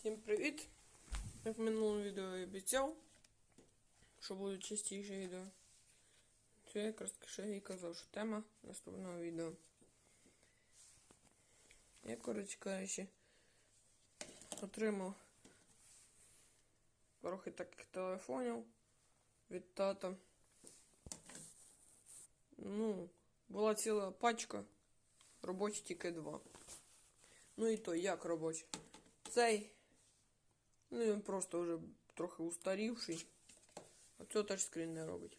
Всім привіт! Як в минулому відео я обіцяв, що будуть частіше відео. Це якраз ще і казав, що тема наступного відео. Я, коротше кажучи, отримав трохи таких телефонів від тата. Ну, була ціла пачка, робочі тільки два. Ну і то як робочі. Цей. Ну він просто вже трохи устарівший. Цього тачскрін не робить.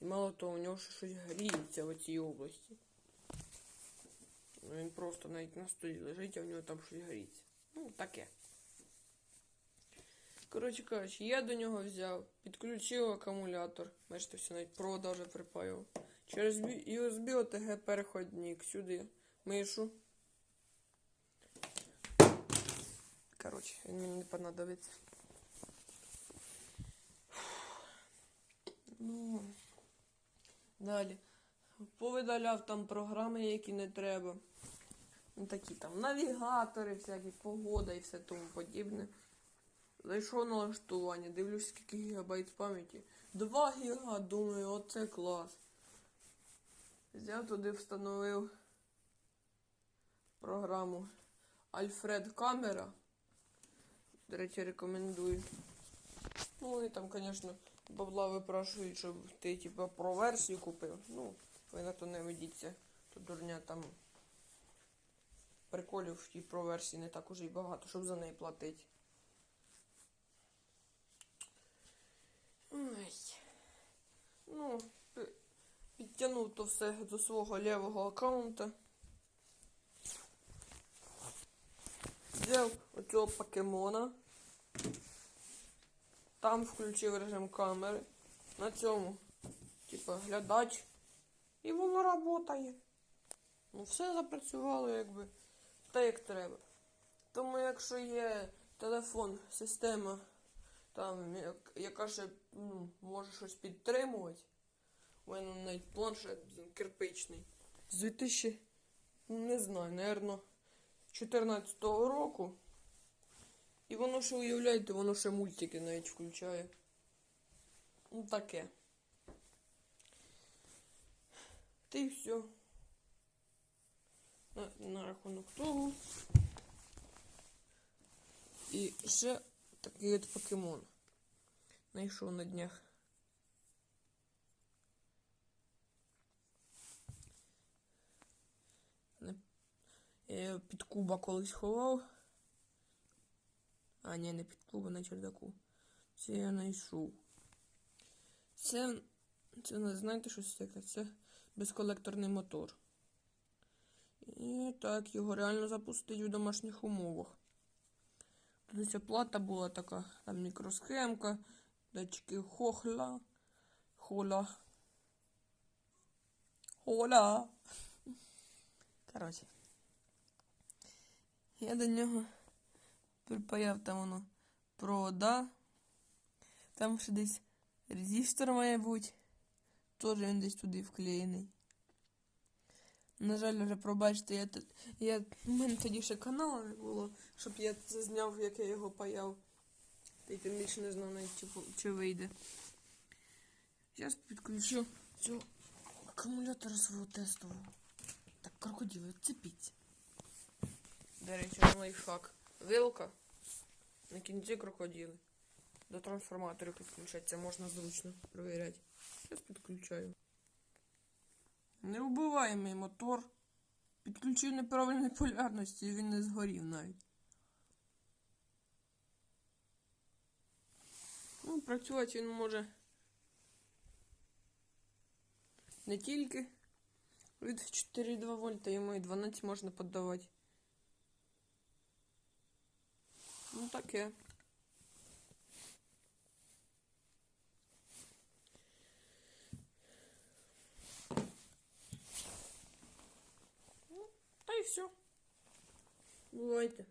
І мало того, у нього ще щось гріється в цій області. Ну, він просто навіть на столі лежить, а в нього там щось гріється. Ну, таке. Коротше кажучи, я до нього взяв, підключив акумулятор. Бачите, все навіть провода вже припаював. Через USB OTG переходник сюди. Мишу. Короче, він мені не понадобиться. Ну, далі. Повидаляв там програми, які не треба. Ну, такі там навігатори, всякі погода і все тому подібне. Зайшов на налаштування, дивлюсь, скільки гігабайт пам'яті. 2 гіга, думаю, оце клас. Взяв туди, встановив програму Альфред Камера. До речі, рекомендую. Ну і там, звісно, бабла випрашують, щоб ти типа про версію купив. Ну, ви на то не ведіться. То дурня там приколів в тій про версії не так уже й багато, щоб за неї платити. Ой. Ну, підтягнув то все до свого лівого аккаунта. Взяв оцього покемона. Там включив режим камери. На цьому, типа, глядач. І воно працює. Ну, все запрацювало, якби, так як треба. Тому якщо є телефон, система, там, яка ще ну, може щось підтримувати, у мене навіть планшет кирпичний. З 2000, ну, не знаю, наверно, 14 року. І воно ще уявляєте, воно ще мультики навіть включає. Ну таке. Та й все. На, на рахунок того. І ще такий от покемон. Знайшов на днях. Не- Я під куба колись ховав. А, ні, не під клубом на чердаку. Це я знайшов. Це, це не знаєте, що це таке? Це безколекторний мотор. І так, його реально запустить в домашніх умовах. Тут ця плата була така, там мікросхемка, датчики хохла, хола. Хола. Коротше. Я до нього припаяв там воно провода. Там ще десь резистор має бути. Теж він десь туди вклеєний. На жаль, вже пробачте, я, я, у мене тоді ще каналу не було, щоб я це зняв, як я його паяв. Та й тим більше не знав навіть, чи, чи вийде. Зараз підключу цю акумулятора свого тестового. Так, крокодили, цепіться. До речі, лайфхак. Вилка на кінці крокодили. До трансформаторів підключаться, можна зручно перевіряти. Зараз підключаю. Невбиваємий мотор. Підключив неправильної полярності, і він не згорів навіть. Ну, працювати він може не тільки від 4,2 вольта, йому і 12 можна піддавати. Ну таке. Ну, та й все. Бувайте.